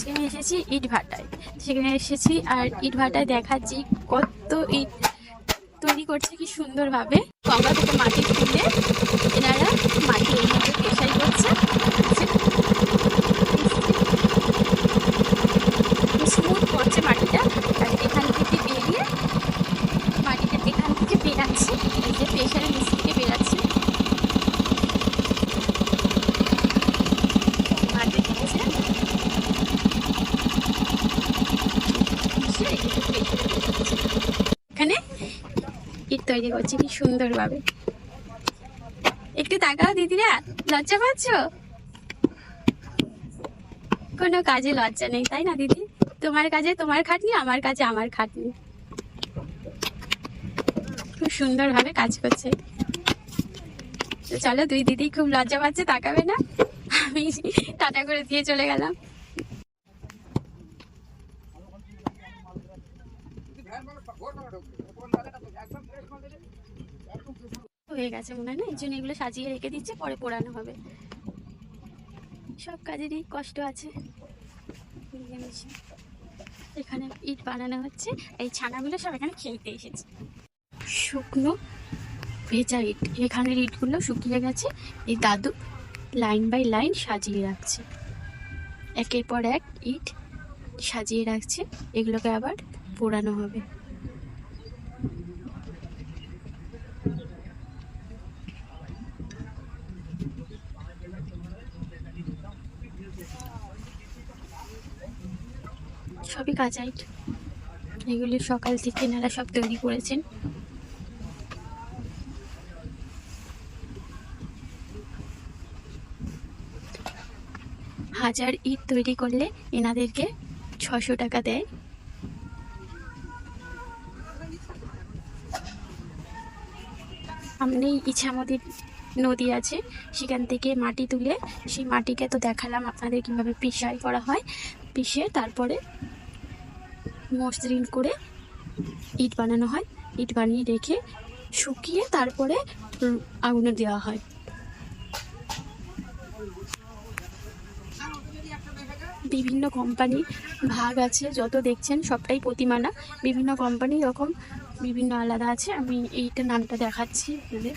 আজকে আমি এসেছি ইট ভাটায়। সেখানে এসেছি আর ইট ভাটায় দেখাচ্ছি কত ইট তৈরি করছে কি সুন্দরভাবে। গঙ্গা থেকে মাটি তুলে এনারা মাটি এর মধ্যে পেশাই করছে। স্মুথ করছে মাটিটা। আর এখান থেকে বেরিয়ে মাটিটা এখান থেকে বেরাচ্ছে এই যে প্রেশারে নিচ থেকে বেরাচ্ছে মাটি থেকে এখানে ইট তৈরি করছি, কি সুন্দরভাবে একটু তাকাও দিদিরা, লজ্জা পাচ্ছ? কোনো কাজে লজ্জা নেই, তাই না দিদি? তোমার কাজে তোমার খাটনি, আমার কাজে আমার খাটনি। খুব সুন্দরভাবে কাজ করছে। চলো, দুই দিদি খুব লজ্জা পাচ্ছে, তাকাবে না। আমি টাটা করে দিয়ে চলে গেলাম। হয়ে গেছে মনে হয় না? এই জন্য এগুলো সাজিয়ে রেখে দিচ্ছে, পরে পোড়ানো হবে। সব কাজেরই কষ্ট আছে। এখানে ইট বানানো হচ্ছে, এই ছানাগুলো সব এখানে খেলতে এসেছে। শুকনো ভেজা ইট। এখানের ইটগুলো শুকিয়ে গেছে। এই দাদু লাইন বাই লাইন সাজিয়ে রাখছে। একের পর এক ইট সাজিয়ে রাখছে। এগুলোকে আবার পোড়ানো হবে। সবই কাঁচা ইট এগুলি সকাল থেকে এনারা সব তৈরি করেছেন। হাজার ইট তৈরি করলে এনাদেরকে ছশো টাকা দেয়। সামনেই ইছামতি নদী আছে। সেখান থেকে মাটি তুলে সেই মাটিকে তো দেখালাম আপনাদের কীভাবে পিসাই করা হয়। পিষে তারপরে মসৃণ করে ইট বানানো হয়। ইট বানিয়ে রেখে শুকিয়ে তারপরে আগুনে দেওয়া হয়। বিভিন্ন কোম্পানি ভাগ আছে, যত দেখছেন সবটাই প্রতিমানা বিভিন্ন কোম্পানি রকম বিভিন্ন আলাদা আছে। আমি এইটা নামটা দেখাচ্ছি আপনাদের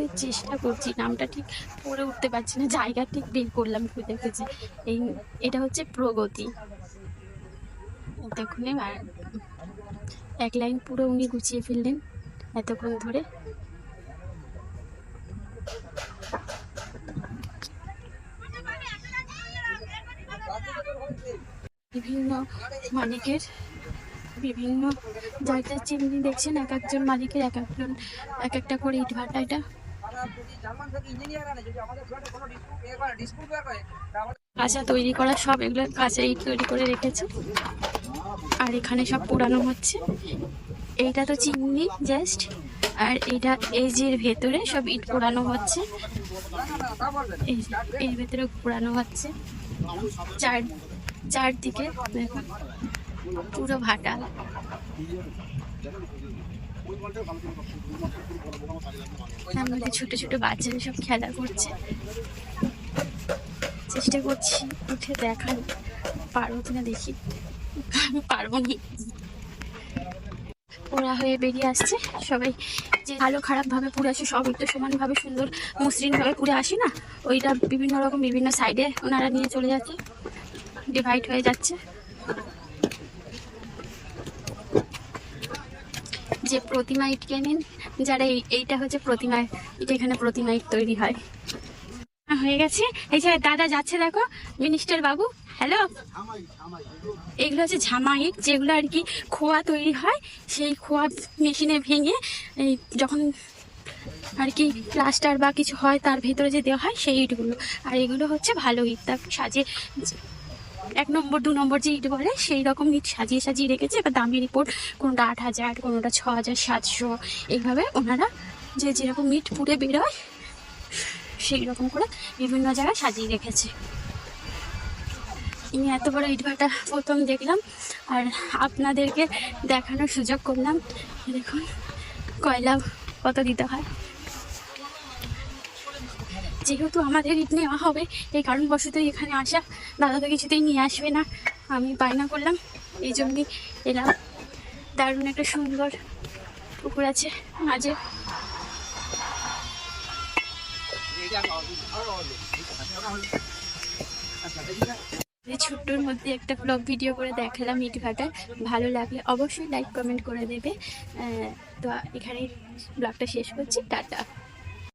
আমাদের চেষ্টা করছি, নামটা ঠিক পড়ে উঠতে পারছি না, জায়গা ঠিক বের করলাম খুঁজে খুঁজে এই, এটা হচ্ছে প্রগতি। এতক্ষণে এক লাইন পুরো উনি গুছিয়ে ফেললেন, এতক্ষণ ধরে। বিভিন্ন মালিকের, বিভিন্ন যার যার চিমনি দেখছেন, এক একজন মালিকের, এক একজন, এক একটা করে এটা কাঁচা তৈরি করা সব এগুলো কাঁচা ইট তৈরি করে রেখেছে। আর এখানে সব পোড়ানো হচ্ছে। এইটা তো চিমনি জাস্ট আর এইটা এই যে এর ভেতরে সব ইট পোড়ানো হচ্ছে। এই এর ভেতরে পোড়ানো হচ্ছে। চার চারদিকে দেখুন পুরো ভাটা। দিয়ে ছোট ছোট বাচ্চারা সব খেলা করছে। চেষ্টা করছি উঠে দেখার। পারব কিনা দেখি। পারব না। ওরা হয়ে বেরিয়ে আসছে। সবাই যে ভালো খারাপ ভাবে পুড়ে আসে সবই তো সমানভাবে সুন্দর মসৃণ ভাবে পুড়ে আসে না? ওইটা বিভিন্ন রকম বিভিন্ন সাইডে ওনারা নিয়ে চলে যাচ্ছে। ডিভাইড হয়ে যাচ্ছে। যে প্রতিমা ইট কেনেন যারা এই- এইটা হচ্ছে প্রতিমা ইট এখানে প্রতিমা ইট তৈরি হয়। হ্যাঁ, গেছে। এই যে দাদা যাচ্ছে দেখো মিনিস্টার বাবু হ্যালো? এগুলো হচ্ছে ঝামা ইট যেগুলো আর কি খোয়া তৈরি হয় সেই খোয়া মেশিনে ভেঙে এই যখন আর কি প্লাস্টার বা কিছু হয় তার ভেতরে যে দেওয়া হয় সেই ইটগুলো। আর এগুলো হচ্ছে ভালো ইট তার সাজিয়ে এক নম্বর, দু নম্বর যে ইট বলে সেই রকম ইট সাজিয়ে সাজিয়ে রেখেছে। এবার দামের রিপোর্ট কোনোটা আট হাজার, কোনোটা ছ হাজার, সাতশো, এইভাবে ওনারা যে যেরকম ইট পুড়ে বেরোয়, সেই রকম করে বিভিন্ন জায়গায় সাজিয়ে রেখেছে। আমি এত বড় ইট ইটভাটা প্রথম দেখলাম, আর আপনাদেরকে দেখানোর সুযোগ করলাম। দেখুন কয়লা কত দিতে হয়। যেহেতু আমাদের ইট নেওয়া হবে, এই কারণবশত এখানে আসা। দাদা তো কিছুতেই নিয়ে আসবে না। আমি বায়না করলাম। এই জন্যই এলাম। দারুণ একটা সুন্দর পুকুর আছে মাঝে। ছোট্টর মধ্যে একটা ব্লগ ভিডিও করে দেখালাম ইট ভাটা ভালো লাগলে অবশ্যই লাইক কমেন্ট করে দেবে। তো এখানেই ব্লগটা শেষ করছি। টাটা।